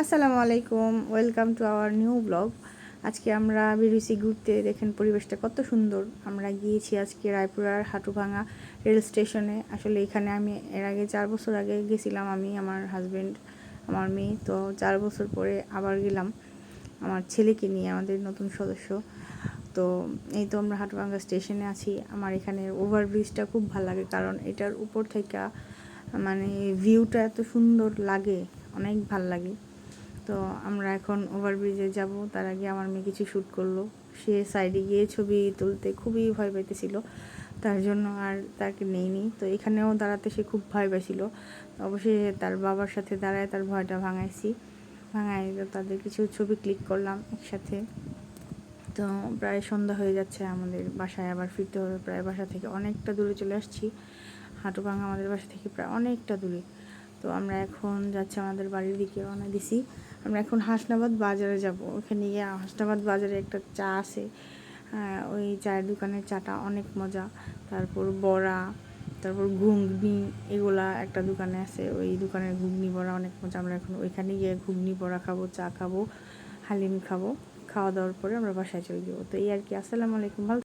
আসসালামু আলাইকুম, welcome to our new blog. আজকে আমরা বেরিয়েছি ঘুরতে দেখেন পরিবেশটা কত সুন্দর। আমরা গিয়েছি আজকে রায়পুরার হাটুভাঙা রেল স্টেশনে। আসলে এখানে আমি এর আগে চার বছর আগে গেছিলাম আমি, আমার হাজব্যান্ড আমার মেয়ে। তো চার বছর পরে আবার গেলাম, আমার ছেলেকে নিয়ে, আমাদের নতুন সদস্য। তো এই তো আমরা হাটুভাঙ্গা স্টেশনে আছি। আমার এখানে ওভারব্রিজটা খুব ভালো লাগে, কারণ এটার উপর থেকে মানে ভিউটা এত সুন্দর লাগে, অনেক ভালো লাগে। তো আমরা এখন ওভারব্রিজে যাব। তার আগে আমার মেয়ে কিছু শ্যুট করল। সে সাইডে গিয়ে ছবি তুলতে খুবই ভয় পেতেছিল তার জন্য আর তাকে নেইনি। তো এখানেও দাঁড়াতে সে খুব ভয় পেয়েছিল অবশ্যই তার বাবার সাথে দাঁড়ায় তার ভয়টা ভাঙাইছি। ভাঙাই তাদের কিছু ছবি ক্লিক করলাম একসাথে। তো প্রায় সন্ধ্যা হয়ে যাচ্ছে। আমাদের বাসায় আবার ফিরতে হবে। প্রায় বাসা থেকে অনেকটা দূরে চলে আসছি। হাঁটুভাঙা আমাদের বাসা থেকে প্রায় অনেকটা দূরে। তো আমরা এখন যাচ্ছি আমাদের বাড়ির দিকে রওনা দিছি। আমরা এখন হাসনাবাদ বাজারে যাব। ওখানে গিয়ে হাসনাবাদ বাজারে একটা চা আছে। আহ, ওই চায়ের দোকানের চাটা অনেক মজা। তারপর বড়া তারপর ঘুগনি এগুলা একটা দোকানে আছে। ওই দোকানের ঘুগনি বড়া অনেক মজা। আমরা এখন ওইখানে গিয়ে ঘুগনি বড়া খাব চা খাব হালিম খাব। খাওয়া দাওয়ার পরে আমরা বাসায় চলে যাব। তো এই আর কি। আসসালামু আলাইকুম ভালো